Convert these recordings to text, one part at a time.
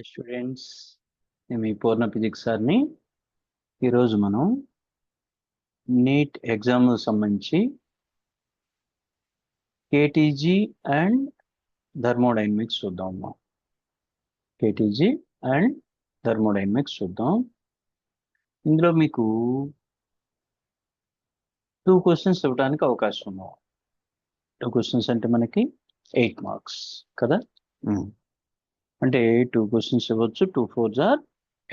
Students నేను మీ Purna physics సార్ని ఈరోజు మనం నీట్ ఎగ్జామ్ సంబంధించి కేటీజీ అండ్ థర్మోడైనమిక్స్ చూద్దాం. అమ్మా కేటీజీ అండ్ థర్మోడైనమిక్స్ చూద్దాం. ఇందులో మీకు టూ క్వశ్చన్స్ ఇవ్వడానికి అవకాశం ఉంది. టూ క్వశ్చన్స్ అంటే మనకి ఎయిట్ మార్క్స్ కదా? అంటే టూ క్వశ్చన్స్ ఇవ్వచ్చు. Two four are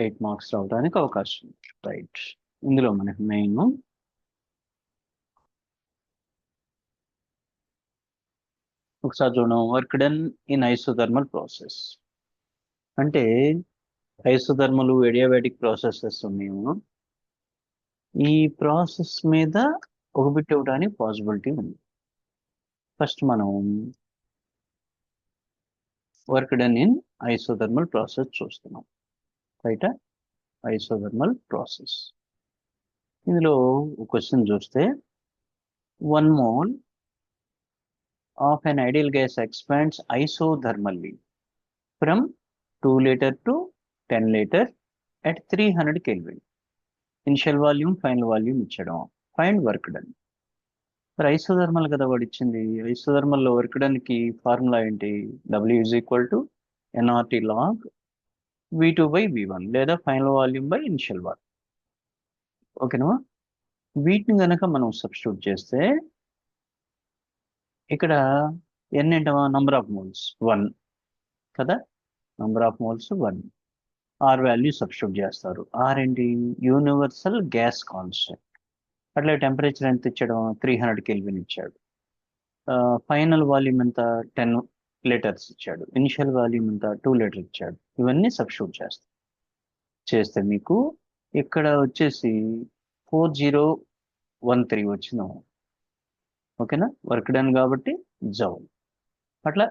eight marks రావడానికి అవకాశం రైట్ ఇందులో మనకి మెయిన్ ఒకసారి చూడడం. Work done in isothermal process అంటే ఐసోథర్మల్ ఎడియాబెటిక్ ప్రాసెసెస్ ఉన్నాయి. ఈ ప్రాసెస్ మీద ఒక బిట్ ఇవ్వడానికి పాసిబిలిటీ ఉంది. ఫస్ట్ మనం work done in isothermal process చూస్తున్నాం. రైట్? Isothermal process. ఇందులో క్వశ్చన్ చూస్తే one mole of an ideal gas expands isothermally from from 2 liter to 10 liter at 300 Kelvin. Initial volume final volume ఇచ్చడం. Find work done మరి ధర్మాలు కదా వాడు ఇచ్చింది. ఐసోథర్మల్లో work formula ఏంటి? W is equal to NRT log V two by V one లేదా final volume by initial volume ఓకేనా వీటిని కనుక మనం సబ్స్టిట్యూట్ చేస్తే ఇక్కడ ఎన్ని ఏంటమా నంబర్ ఆఫ్ మోల్స్ వన్ కదా? Number of moles one R value substitute చేస్తారు. ఆర్ ఏంటి? యూనివర్సల్ గ్యాస్ కాన్స్టెంట్ అట్లా టెంపరేచర్ ఎంత ఇచ్చాడు త్రీ హండ్రెడ్ కెల్విన్ ఇచ్చాడు. ఫైనల్ వాల్యూమ్ ఎంత? టెన్ లీటర్స్ ఇచ్చాడు. ఇనిషియల్ వాల్యూమ్ ఎంత? టూ లీటర్ ఇచ్చాడు. ఇవన్నీ సబ్స్టిట్యూట్ చేస్తారు చేస్తే. మీకు ఇక్కడ వచ్చేసి ఫోర్ జీరో వన్ త్రీ వచ్చిన ఓకేనా వర్క్ డన్ కాబట్టి జౌల్ అట్లా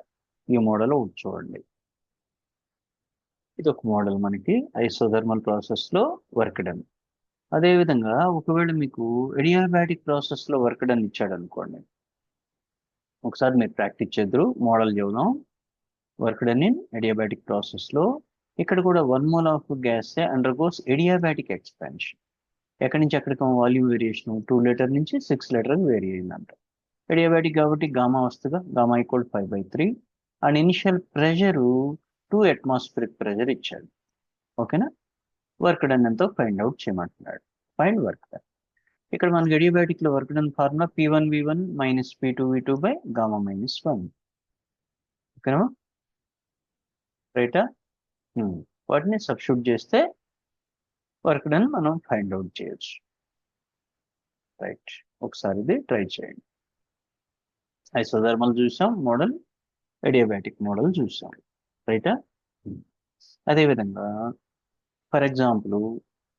ఈ మోడల్ ఒకటి చూడండి. ఇది ఒక మోడల్ మనకి ఐసోథర్మల్ ప్రాసెస్లో వర్క్ డన్ అదేవిధంగా ఒకవేళ మీకు ఎడియాబయాటిక్ ప్రాసెస్లో వర్క్ డన్ ఇచ్చాడు అనుకోండి ఒకసారి మీరు ప్రాక్టీస్ చేద్దరు మోడల్ చూద్దాం వర్క్ డన్ ఇన్ ఎడియాబాటిక్ ప్రాసెస్లో ఇక్కడ కూడా one mole of gas undergoes adiabatic expansion. ఎక్కడి నుంచి ఎక్కడికి వాల్యూమ్ వేరియేషన్? టూ లీటర్ నుంచి సిక్స్ లీటర్ వేరీ అయిందంట. ఎడియాబయాటిక్ కాబట్టి గామా వస్తుందా gamma equal five by three. And initial pressure two atmospheric pressure ఇచ్చాడు. ఓకేనా? వర్క్ డన్ ఎంతో ఫైండ్ అవుట్ చేయమంటున్నాడు ఫైండ్ వర్క్ డన్ ఇక్కడ మనకి ఎడియాబాటిక్లో work done formula P one V one minus P two V two by gamma minus one ఓకేనా రైటా వాటిని substitute చేస్తే వర్క్ డన్ మనం ఫైండ్ అవుట్ చేయొచ్చు. రైట్ ఒకసారి ఇది ట్రై చేయండి. ఐసోథర్మల్ చూసాం మోడల్ ఎడియాబాటిక్ మోడల్ చూసాం. రైటా అదేవిధంగా ఫర్ ఎగ్జాంపుల్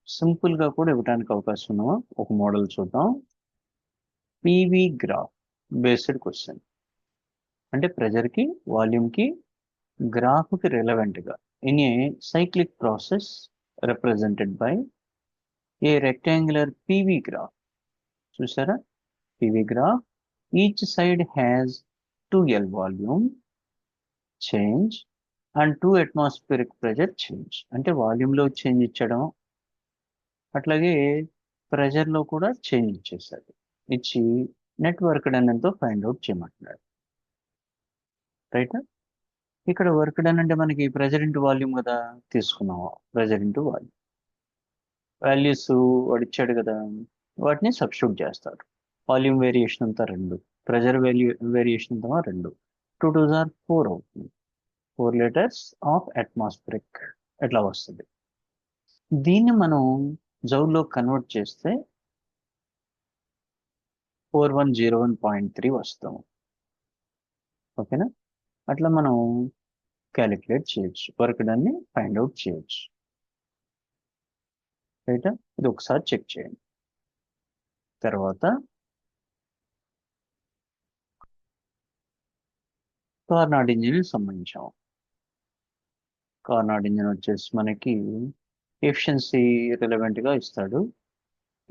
సింపుల్గా కూడా ఇవ్వడానికి అవకాశం ఉన్న ఒక మోడల్ చూద్దాం. PV graph based question. అంటే ప్రెజర్కి వాల్యూమ్కి గ్రాఫ్కి రిలవెంట్గా in a cyclic process represented by a rectangular PV graph. చూసారా? PV graph each side has two L volume change and two atmospheric pressure change అంటే వాల్యూమ్లో చేంజ్ ఇచ్చడం అట్లాగే ప్రెజర్లో కూడా చేంజ్ ఇచ్చేసాడు ఇచ్చి నెట్వర్క్ డన్ ఎంతో ఫైండ్ అవుట్ చేయమంటున్నాడు రైట్ ఇక్కడ వర్క్ డన్ అంటే మనకి ప్రెజర్ ఇంటూ వాల్యూమ్ కదా తీసుకున్నాము. ప్రెజర్ ఇంటూ వాల్యూమ్ వాల్యూస్ వాడు ఇచ్చాడు కదా వాటిని సబ్స్టిట్యూట్ చేస్తారు. వాల్యూమ్ వేరియేషన్ అంతా రెండు. ప్రెజర్ వాల్యూ వేరియేషన్ అంతా రెండు. టూ టూ జార్ ఫోర్ అవుతుంది. ఫోర్ లీటర్స్ ఆఫ్ అట్మాస్ఫిరిక్ ఎట్లా వస్తుంది? దీన్ని మనం జౌల్లో కన్వర్ట్ చేస్తే four one zero one point three వస్తాము ఓకేనా? అట్లా మనం క్యాలిక్యులేట్ చేయొచ్చు. వర్క్ దాన్ని ఫైండ్ అవుట్ చేయొచ్చు. రైటా? ఇది ఒకసారి చెక్ చేయండి. తర్వాత కార్నాడ్ ఇంజిన్ సంబంధించాము కార్నాడ్ ఇంజిన్ వచ్చేసి మనకి ఎఫిషియన్సీ రిలవెంట్గా ఇస్తాడు.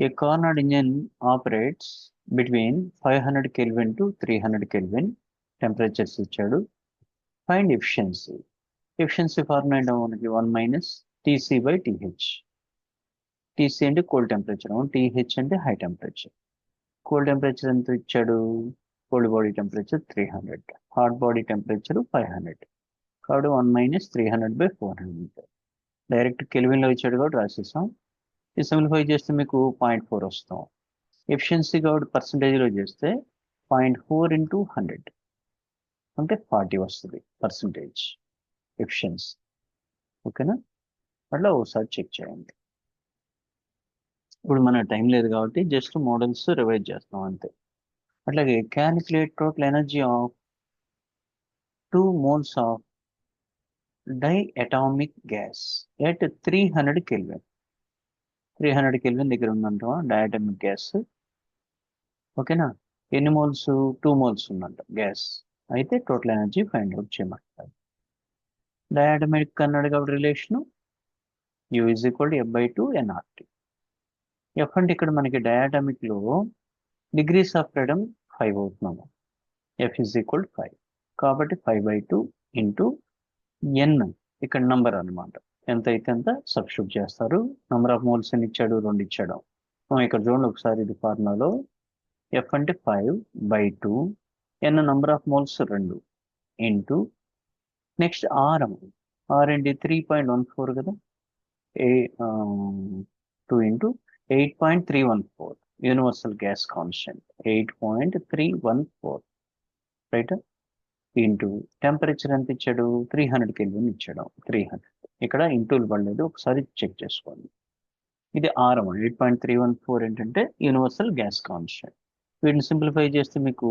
A Carnot engine operates between five hundred Kelvin to three hundred Kelvin temperatures ఇచ్చాడు. Find efficiency. ఎఫిషియన్సీ ఫార్ములా ఏంటో మనకి one minus TC by TH. TC అంటే కోల్డ్ టెంపరేచర్. టీహెచ్ అంటే హై టెంపరేచర్. కోల్డ్ టెంపరేచర్ ఎంత ఇచ్చాడు? Cold body temperature three hundred. Hot body temperature five hundred. కాబట్టి one minus three hundred by four hundred. Direct కెల్విన్లో ఇచ్చాడు కాబట్టి రాసేసాం. ఈ simplify చేస్తే మీకు పాయింట్ ఫోర్ వస్తాం. ఎఫిషియన్సీ కాబట్టి పర్సంటేజ్లో చేస్తే పాయింట్ ఫోర్ ఇంటూ హండ్రెడ్. అంటే ఫార్టీ వస్తుంది పర్సంటేజ్ ఎఫిషియన్సీ. ఓకేనా? అట్లా ఒకసారి చెక్ చేయండి. ఇప్పుడు మన టైం లేదు కాబట్టి జస్ట్ మోడల్స్ రివైజ్ చేస్తాం అంతే. అట్లాగే calculate total energy of two moles of diatomic gas at three hundred Kelvin. Three hundred Kelvin దగ్గర ఉందంట డయాటమిక్ గ్యాస్. ఓకేనా? ఎన్ని మోల్స్? టూ మోల్స్ ఉందంట గ్యాస్. అయితే టోటల్ ఎనర్జీ ఫైండ్ అవుట్ చేయమంటారు. డయాటమిక్ అన్నాడు కాబట్టి relation U is equal to F by two NRT. F అంటే ఇక్కడ మనకి డయాటమిక్లో డిగ్రీస్ ఆఫ్ ఫ్రీడమ్ ఫైవ్ అవుతున్నాము. F is equal five. కాబట్టి five by two into N ఇక్కడ నంబర్ అనమాట ఎంత అయితే ఎంత సబ్స్టిట్యూట్ చేస్తారు. నంబర్ ఆఫ్ మోల్స్ అని ఇచ్చాడు? రెండు ఇచ్చాడు. మనం ఇక్కడ చూడండి ఒకసారి ఇది ఫార్ములాలో ఎఫ్ అంటే five by two N number of moles రెండు ఇంటూ నెక్స్ట్ ఆర్ ఆర్ ఏంటి త్రీ పాయింట్ వన్ ఫోర్ కదా? ఏ two into eight point three one four universal gas constant eight point three one four right into temperature ఎంత ఇచ్చాడు? Three hundred kelvin ఇచ్చాడు. Three hundred ఇక్కడ ఇంటూలు పడలేదు ఒకసారి check చేసుకోండి. ఇది ఆరం eight point three one four ఏంటంటే యూనివర్సల్ గ్యాస్ కాన్స్టెంట్ వీటిని సింప్లిఫై చేస్తే మీకు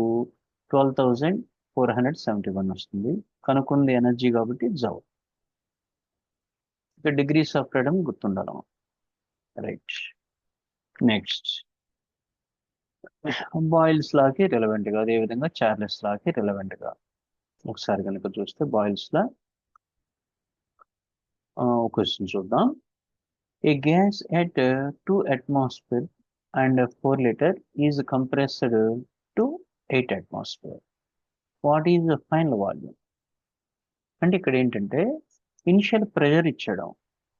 twelve thousand four hundred seventy one వస్తుంది. కనుక్కుంది ఎనర్జీ కాబట్టి జౌల్ ఇక డిగ్రీస్ ఆఫ్ ఫ్రీడమ్ గుర్తుండడం రైట్ నెక్స్ట్ బాయిల్స్ లాకి రిలవెంట్గా అదేవిధంగా చార్లెస్ లాకి రిలవెంట్గా ఒకసారి కనుక చూస్తే బాయిల్స్లో క్వశ్చన్ చూద్దాం. A gas at two atmosphere and four litre is compressed to eight atmosphere what is the final volume అంటే ఇక్కడ ఏంటంటే ఇనిషియల్ ప్రెషర్ ఇచ్చడం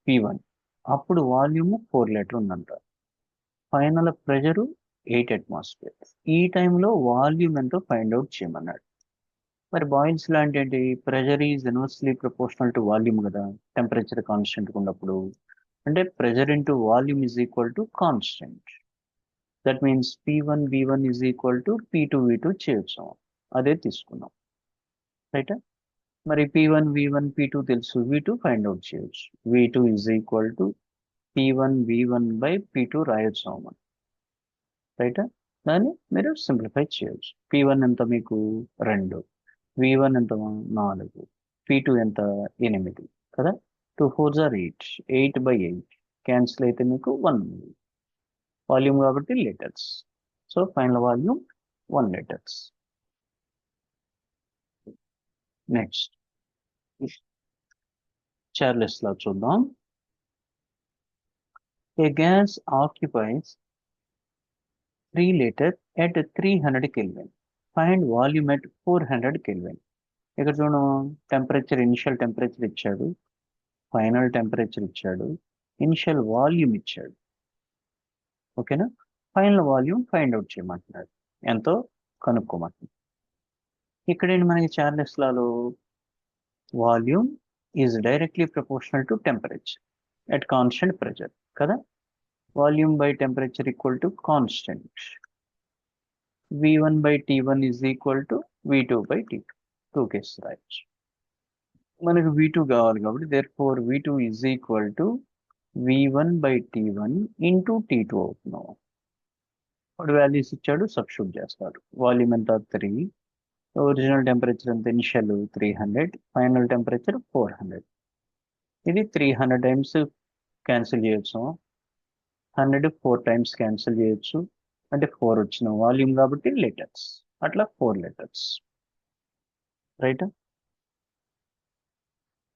పి వన్ అప్పుడు వాల్యూమ్ ఫోర్ లీటర్ ఉందంట. ఫైనల్ ప్రెషరు ఎయిట్ అట్మాస్ఫియర్ ఈ టైంలో వాల్యూమ్ ఎంతో ఫైండ్ అవుట్ చేయమన్నాడు. మరి బాయిల్స్ లాంటి ఏంటి pressure is inversely proportional to volume కదా టెంపరేచర్ కాన్స్టెంట్ ఉన్నప్పుడు. అంటే pressure into volume is equal to constant. That means P one V one is equal to P two V two చేర్చాం అదే తీసుకున్నాం. Right? మరి P one V one P two తెలుసు V two find out చేయొచ్చు V two is equal to P one V one by P two రాయొచ్చు మనం right? దాన్ని మీరు simplify చేయొచ్చు పి వన్ ఎంత మీకు? రెండు. వి వన్ ఎంత నాలుగు పి టూ ఎంత ఎనిమిది కదా? Two four are eight eight by eight cancel అయితే మీకు వన్ వాల్యూమ్ కాబట్టి litres so final volume one litres next Charles law చూద్దాం. A gas occupies three litre at three hundred Kelvin find volume at four hundred Kelvin. ఇక్కడ చూడండి temperature initial temperature ఇచ్చాడు. Final temperature ఇచ్చాడు. Initial volume ఇచ్చాడు. ఓకేనా? Final volume find out చేయమంటున్నాడు. ఎంతో కనుక్కోమంటున్నాడు. ఇక్కడ ఏంటి మనకి Charles Lalo? Volume is directly proportional to temperature at constant pressure కదా? Volume by temperature equal to constant. V one by T one is equal to V two by T two two case రాయొచ్చు మనకు V two కావాలి కాబట్టి therefore V two is equal to V one by T one into T two అవుతున్నాం. వాడు values ఇచ్చాడు substitute చేస్తాడు. Volume ఎంత? Three original temperature ఎంత? Initial three hundred final temperature four hundred ఇది త్రీ హండ్రెడ్ టైమ్స్ క్యాన్సిల్ చేయొచ్చు. Hundred four times cancel చేయొచ్చు. అంటే ఫోర్ వచ్చిన వాల్యూమ్ కాబట్టి లెటర్స్ అట్లా ఫోర్ లెటర్స్ రైట్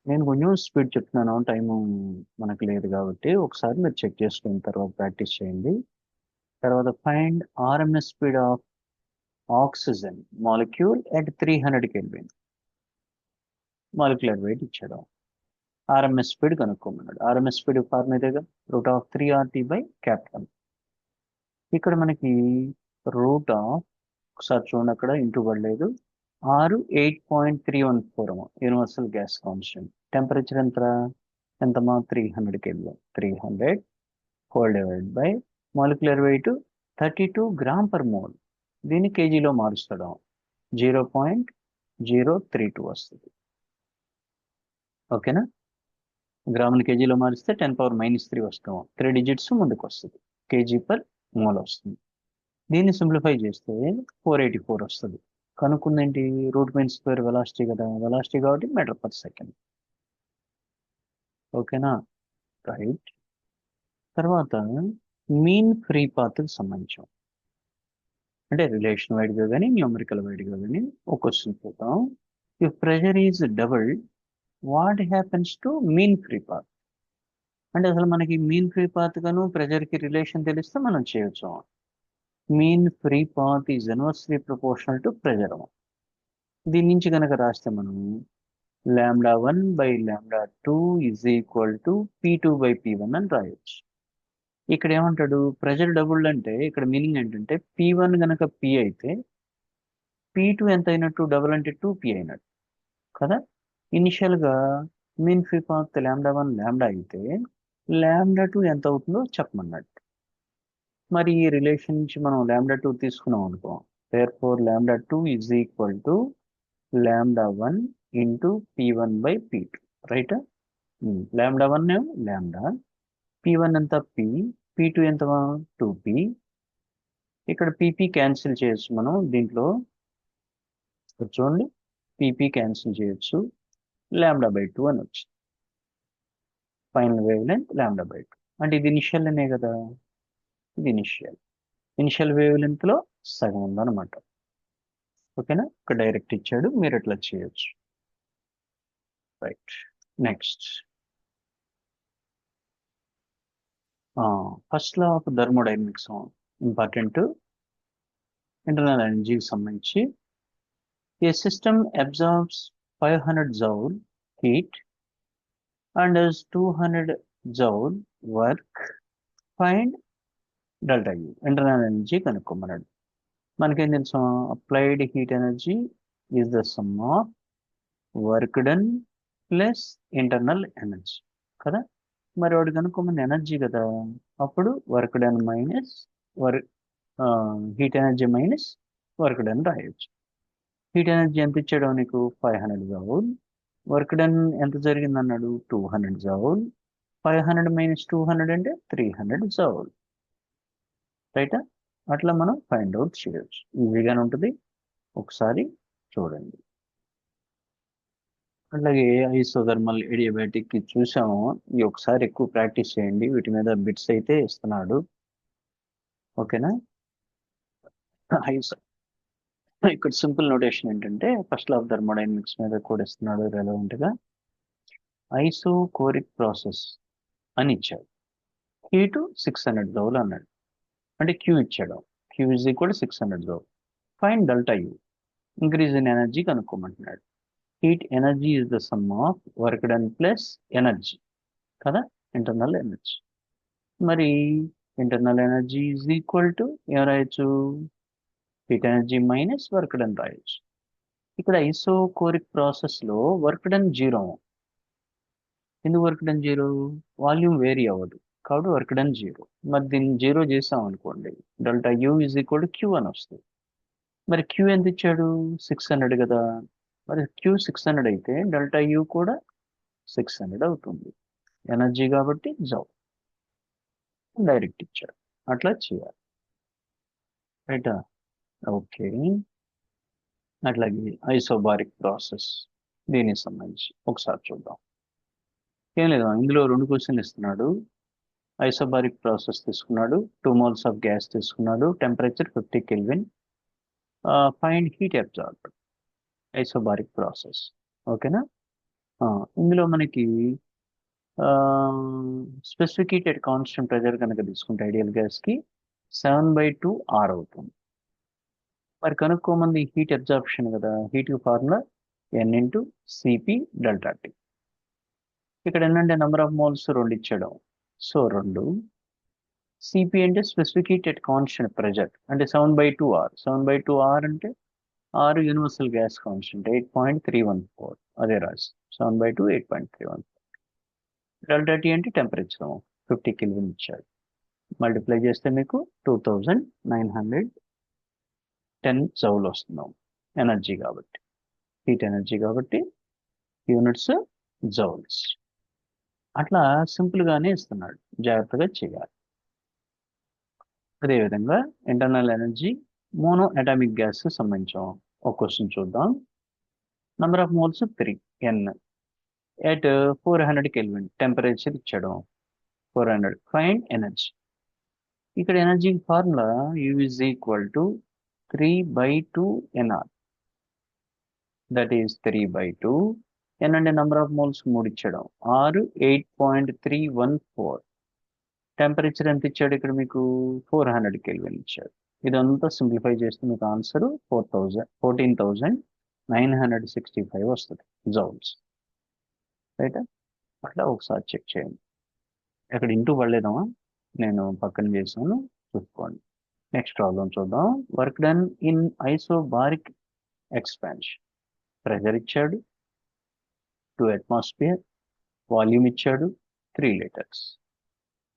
నేను కొంచెం స్పీడ్ చెప్తున్నాను. టైం మనకు లేదు కాబట్టి ఒకసారి మీరు చెక్ చేసుకున్న తర్వాత ప్రాక్టీస్ చేయండి. తర్వాత find RMS speed of oxygen molecule at three hundred kelvin molecular weight ఇచ్చాడు. ఆర్ఎంఎస్ స్పీడ్ కనుక్కోమన్నాడు. ఆర్ఎంఎస్ స్పీడ్ ఫార్మ్ ఇదేగా root of three RT by capital ఇక్కడ మనకి రూట్ ఆఫ్ ఒకసారి చూడండి అక్కడ ఇంటూ పడలేదు. R eight point three one four universal gas constant. Temperature ఎంత ఎంతమా three hundred kelvin three hundred cold divide by molecular weight thirty two gram per mole. దీన్ని కేజీలో మారుస్తాడు zero point zero three two వస్తుంది. ఓకేనా? గ్రాములు కేజీలో మారిస్తే టెన్ పవర్ మైనస్ త్రీ వస్తాం త్రీ డిజిట్స్ ముందుకు వస్తుంది. కేజీ పర్ మోల్ వస్తుంది. దీన్ని సింప్లిఫై చేస్తే ఫోర్ ఎయిటీ ఫోర్ వస్తుంది. కనుక్కుందేంటి? రూట్ మీన్ స్క్వేర్ వెలాసిటీ కదా. వెలాసిటీ కాబట్టి మీటర్ పర్ సెకండ్ ఓకేనా రైట్ తర్వాత మీన్ ఫ్రీ పాత్కి సంబంధించాం. అంటే రిలేషన్ వైడ్గా కానీ న్యూమరికల్ వైడ్గా కానీ ఒక క్వశ్చన్ చూద్దాం. If pressure is double what happens to mean free path అంటే అసలు మనకి మీన్ ఫ్రీ పాత్ గాను ప్రెషర్కి రిలేషన్ తెలిస్తే మనం చేయొచ్చు. Mean free path is inversely proportional to pressure దీని నుంచి కనుక రాస్తే మనం lambda one by lambda two is equal to P two by P one అని రాయొచ్చు. ఇక్కడ ఏమంటాడు? ప్రెజర్ డబుల్ అంటే ఇక్కడ మీనింగ్ ఏంటంటే పీ వన్ కనుక పీ అయితే పీ టూ ఎంత అయినట్టు? డబుల్ అంటే టూ పీ అయినట్టు. కదా? ఇనిషియల్గా mean free path lambda one lambda అయితే ల్యాండా టూ ఎంత అవుతుందో చెప్పమన్నట్టు. మరి ఈ రిలేషన్ నుంచి మనం ల్యాండా టూ తీసుకున్నాం అనుకో therefore lambda two is equal to lambda one into P one by P two right lambda one lambda P one ఎంత? పీ పీ టూ ఎంత? టూ పీ ఇక్కడ పీపీ క్యాన్సిల్ చేయొచ్చు మనం దీంట్లో చూడండి పీపీ క్యాన్సిల్ చేయొచ్చు ల్యాండా బై టూ అని వచ్చింది final wavelength lambda by two అంటే ఇది ఇనిషియల్ అనే కదా? ఇది ఇనిషియల్ ఇనిషియల్ వేవ్ లెంత్లో సగం ఉందన్నమాట. ఓకేనా? ఒక డైరెక్ట్ ఇచ్చాడు. మీరు ఎట్లా చేయొచ్చు. Right next first law of thermodynamics important internal ఎనర్జీకి సంబంధించి. A system absorbs five hundred joule heat and two hundred joule work find delta U. Internal energy కనుక్కోమన్నాడు. మనకేం తెలుసు? Applied heat energy is the sum of work done plus internal energy. కదా? మరి వాడు కనుక్కోమని energy కదా? అప్పుడు work done minus work heat energy minus work done రాయొచ్చు. Heat energy ఎంత ఇచ్చాడో నీకు? Five hundred joule. Work done ఎంత జరిగింది అన్నాడు two hundred joule. Five hundred minus two hundred అంటే త్రీ హండ్రెడ్ జౌల్. రైటా? అట్లా మనం ఫైండ్ అవుట్ చేయొచ్చు. ఈజీగానే ఉంటుంది. ఒకసారి చూడండి. అట్లాగే ఐసోథర్మల్ ఎడియాబెటిక్ చూసాము. ఈ ఒకసారి ఎక్కువ ప్రాక్టీస్ చేయండి. వీటి మీద బిట్స్ అయితే ఇస్తున్నాడు. ఓకేనా? ఐసో ఇక్కడ సింపుల్ నోటేషన్ ఏంటంటే ఫస్ట్ ఆఫ్ థర్మోడైనమిక్స్ మీద కూడా ఇస్తున్నాడు రెలవెంట్గా ఐసోకోరిక్ ప్రాసెస్ అని ఇచ్చాడు. హీటు సిక్స్ హండ్రెడ్ జౌల్ అన్నాడు. అంటే క్యూ ఇచ్చాడు. Q is equal six hundred joule. Fine delta U increase in energy కనుక్కోమంటున్నాడు. Heat energy is the sum of work done plus energy కదా? ఇంటర్నల్ ఎనర్జీ మరి internal energy is equal to ఏం రాయొచ్చు? Heat energy minus work done రాయొచ్చు ఇక్కడ isochoric process ప్రాసెస్లో work done zero ఎందుకు work done zero volume vary అవ్వదు. కాబట్టి వర్క్ డన్ జీరో మరి దీన్ని జీరో చేసాం అనుకోండి. Delta U is equal to Q అని వస్తుంది. మరి క్యూ ఎంత ఇచ్చాడు? సిక్స్ హండ్రెడ్ కదా. మరి క్యూ సిక్స్ హండ్రెడ్ అయితే డెల్టా యూ కూడా సిక్స్ హండ్రెడ్ అవుతుంది. ఎనర్జీ కాబట్టి జౌ డైరెక్ట్ ఇచ్చాడు. అట్లా చేయాలి. రైటా ఓకే. అట్లాగే ఐసోబారిక్ ప్రాసెస్ దీనికి సంబంధించి ఒకసారి చూద్దాం. ఏం లేదు ఇందులో రెండు క్వశ్చన్లు ఇస్తున్నాడు. ఐసోబారిక్ ప్రాసెస్ తీసుకున్నాడు టూ మోల్స్ ఆఫ్ గ్యాస్ తీసుకున్నాడు temperature fifty kelvin find heat absorb isobaric process. ఓకేనా? ఇందులో మనకి స్పెసిఫిక్ కాన్స్టెంట్ ప్రెజర్ కనుక తీసుకుంటే ఐడియల్ గ్యాస్కి సెవెన్ బై టూ ఆర్ అవుతుంది. మరి కనుక్కోమంది హీట్ అబ్జార్ప్షన్ కదా heat formula N into CP delta T ఇక్కడ ఏంటంటే నెంబర్ ఆఫ్ మోల్స్ రెండు ఇచ్చాడు సో రెండు. సిపి అంటే specific heat at constant pressure అంటే seven by two R seven by two R అంటే R universal gas constant eight point three one four అదే రాసి. Seven by two eight point three one four delta T అంటే temperature fifty kelvin ఇచ్చాడు multiply చేస్తే మీకు two thousand nine hundred ten joule వస్తున్నాం. Energy కాబట్టి. Heat energy కాబట్టి units joules. అట్లా సింపుల్గానే ఇస్తున్నాడు. జాగ్రత్తగా చేయాలి. అదేవిధంగా internal energy mono atomic gas సంబంధించాం. ఒక క్వశ్చన్ చూద్దాం. Number of moles three N at four hundred kelvin temperature ఇచ్చడం. Four hundred fine energy ఇక్కడ energy formula U is equal to three by two NR that is three by two N అంటే number of moles మూడు ఇచ్చడం R eight point three one four temperature ఎంత ఇచ్చాడు ఇక్కడ మీకు four hundred kelvin ఇచ్చాడు ఇదంతా simplify చేస్తే మీకు answer four thousand fourteen thousand nine hundred sixty five వస్తుంది జౌల్స్ రైట్ అట్లా ఒకసారి చెక్ చేయండి ఇక్కడ ఇంటూ పడలేదమ్మా నేను పక్కన చేశాను చూసుకోండి నెక్స్ట్ ప్రాబ్లం చూద్దాం. Work done in isobaric expansion pressure ఇచ్చాడు. టూ అట్మాస్ఫియర్ వాల్యూమ్ ఇచ్చాడు. త్రీ లీటర్స్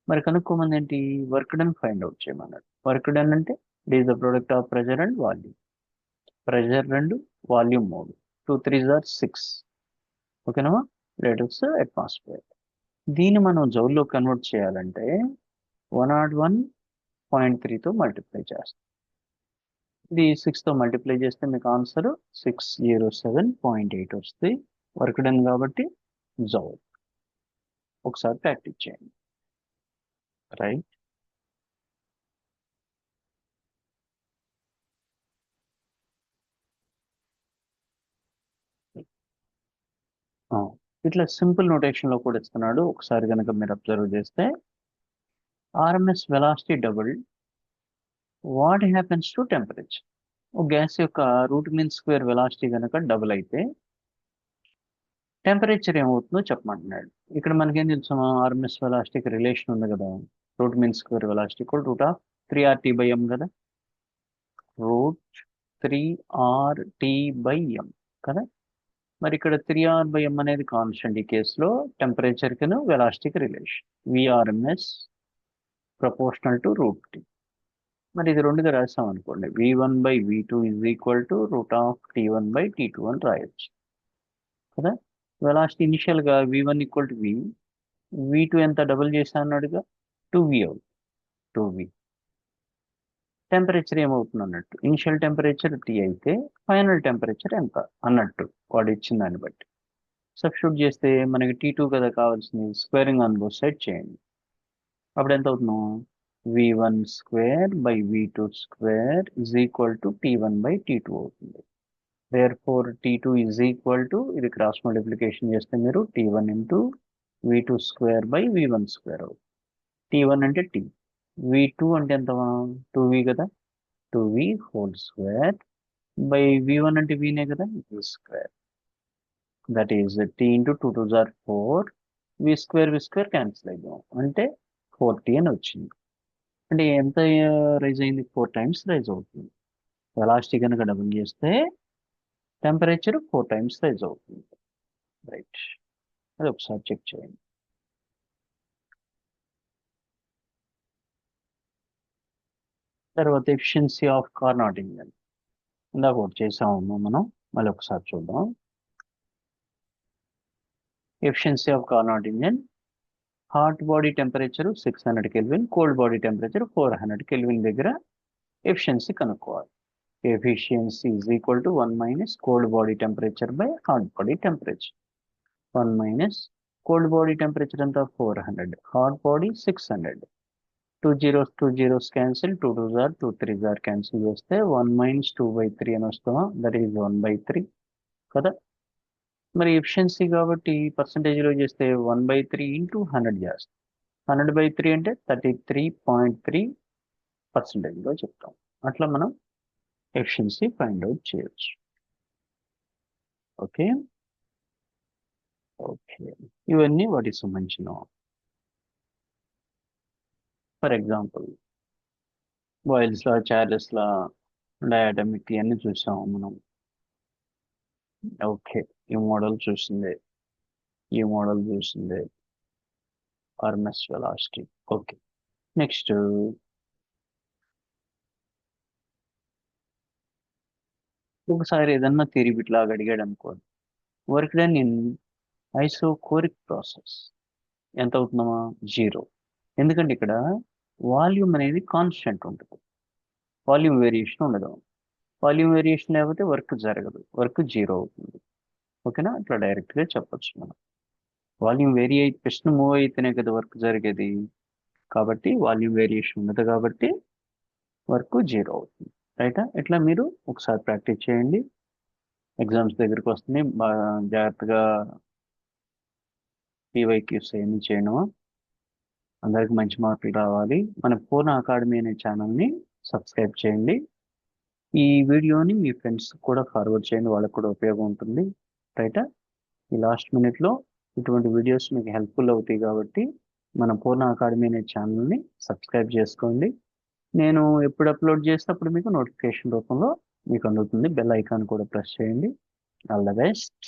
మరి కనుక్కోమంది ఏంటి? వర్క్ డన్ ఫైండ్ అవుట్ చేయమన్నాడు. వర్క్ డన్ అంటే it is the product of pressure and volume pressure రెండు వాల్యూమ్ మూడు. టూ త్రీ జార్ సిక్స్ ఓకేనా లీటర్స్ అట్మాస్ఫియర్ దీన్ని మనం జౌల్లో కన్వర్ట్ చేయాలంటే వన్ నాట్ వన్ పాయింట్ త్రీతో మల్టిప్లై చేస్తాం. ఇది సిక్స్తో మల్టిప్లై చేస్తే మీకు answer six zero seven point eight వస్తుంది వర్క్ డన్ కాబట్టి జౌల్ ఒకసారి ప్రాక్టీస్ చేయండి. రైట్ ఇట్లా సింపుల్ నోటేషన్లో కూడా ఇస్తున్నాడు. ఒకసారి కనుక మీరు అబ్జర్వ్ చేస్తే RMS velocity double what happens to temperature? Oh gas యొక్క రూట్ మీన్ స్క్వేర్ వెలాసిటీ కనుక డబుల్ అయితే టెంపరేచర్ ఏమవుతుందో చెప్పమంటున్నాడు. ఇక్కడ మనకేం తెలుసు? ఆర్ఎంఎస్ వెలాసిటీకి రిలేషన్ ఉంది కదా. రూట్ మీన్ స్క్వేర్ వెలాసిటీ కూడా root of three R T by M కదా? Root three R T by M కదా? మరి ఇక్కడ త్రీ ఆర్ బై ఎం అనేది కాన్స్టెంట్ ఈ కేసులో టెంపరేచర్కి వెలాసిటీకి relation. VRMS proportional to root T. మరి ఇది రెండుగా రాసాం అనుకోండి. V one by V two is equal to root of T one by T two అని రాయొచ్చు. కదా? వెలాసిటీ ఇనిషియల్గా V one equal to V V two ఎంత డబుల్ చేసా అన్నాడుగా టూ వి అవుతుంది. టూ వి టెంపరేచర్ ఏమవుతుంది అన్నట్టు? ఇనిషియల్ టెంపరేచర్ టీ అయితే ఫైనల్ టెంపరేచర్ ఎంత? అన్నట్టు వాడు ఇచ్చిన దాన్ని బట్టి. సబ్స్టిట్యూట్ చేస్తే మనకి టీ టూ కదా కావాల్సింది. స్క్వేరింగ్ ఆన్ బోత్ సైడ్ చేయండి. అప్పుడు ఎంత అవుతున్నాం? V one square by V two square is equal to T one by T two అవుతుంది. Therefore T two is equal to ఇది క్రాస్ మల్టిప్లికేషన్ చేస్తే మీరు T one into V two square by V one square అవుతుంది. T one అంటే T V two అంటే ఎంత two V కదా? Two V whole square by V one అంటే వీనే కదా? V square that is T into two two jar four V square V square cancel అయిపోయాం అంటే ఫోర్ టీ అని వచ్చింది. అంటే ఎంత రైజ్ అయింది? ఫోర్ టైమ్స్ రైజ్ అవుతుంది. వెలాసిటీ కనుక డబుల్ చేస్తే టెంపరేచర్ ఫోర్ టైమ్స్ రైజ్ అవుతుంది. రైట్. అది ఒకసారి చెక్ చేయండి. తర్వాత ఎఫిషియన్సీ ఆఫ్ కార్నాట్ ఇంజన్. ఇందాక ఒకటి చేసాము మనం. మళ్ళీ ఒకసారి చూద్దాం. Efficiency of Carnot engine hot body temperature six hundred kelvin cold body temperature four hundred kelvin దగ్గర ఎఫిషియన్సీ కనుక్కోవాలి. Efficiency is equal to one minus cold body temperature by hot body temperature. One minus cold body temperature అంతా four hundred. Hot body six hundred. Two zeros two zeros cancel two two jar two three jar cancel చేస్తే one minus two by three అని వస్తామా? That is one by three కదా? మరి efficiency కాబట్టి పర్సంటేజ్లో చేస్తే one by three into hundred చేస్తాం. Hundred by three అంటే thirty three point three పర్సంటేజ్లో చెప్తాం. అట్లా మనం ఎఫిషియన్సీ ఫైండ్ అవుట్ చేయొచ్చు. ఓకే? ఓకే. ఇవన్నీ వాటికి సంబంధించిన for example Boyle's law Charles law diatomic ఇవన్నీ చూసాము మనం. ఓకే ఈ మోడల్ చూసింది. ఈ మోడల్ చూసింది. ఆర్ఎంఎస్ వెలాసిటీ ఓకే నెక్స్ట్ ఒకసారి ఏదన్నా థియరీ అడిగాడు అనుకోండి work done in isochoric process ఎంత అవుతుందమ్మా? జీరో ఎందుకంటే ఇక్కడ వాల్యూమ్ అనేది కాన్స్టెంట్ ఉంటుంది. వాల్యూమ్ వేరియేషన్ ఉండదు. వాల్యూమ్ వేరియేషన్ లేకపోతే వర్క్ జరగదు. వర్క్ జీరో అవుతుంది. ఓకేనా? అట్లా డైరెక్ట్గా చెప్పొచ్చు మనం. వాల్యూమ్ వేరీ అయి పిస్టన్ మూవ్ అయితేనే కదా వర్క్ జరిగేది. కాబట్టి వాల్యూమ్ వేరియేషన్ ఉండదు కాబట్టి వర్క్ జీరో అవుతుంది. రైటా? ఇట్లా మీరు? ఒకసారి ప్రాక్టీస్ చేయండి. ఎగ్జామ్స్ దగ్గరికి వస్తున్నాయి బాగా జాగ్రత్తగా పీవైక్యూస్ ఏమి చేయను అందరికి మంచి మార్కులు రావాలి. మన పూర్ణ అకాడమీ అనే ఛానల్ని సబ్స్క్రైబ్ చేయండి. ఈ వీడియోని మీ ఫ్రెండ్స్ కూడా ఫార్వర్డ్ చేయండి వాళ్ళకి కూడా ఉపయోగం ఉంటుంది. రైటా? ఈ లాస్ట్ మినిట్లో ఇటువంటి వీడియోస్ మీకు హెల్ప్ఫుల్ అవుతాయి కాబట్టి మన పూర్ణ అకాడమీ అనే ఛానల్ని సబ్స్క్రైబ్ చేసుకోండి. నేను ఎప్పుడు అప్లోడ్ చేసినప్పుడు మీకు నోటిఫికేషన్ రూపంలో మీకు అందుతుంది. బెల్ ఐకాన్ కూడా ప్రెస్ చేయండి. All the best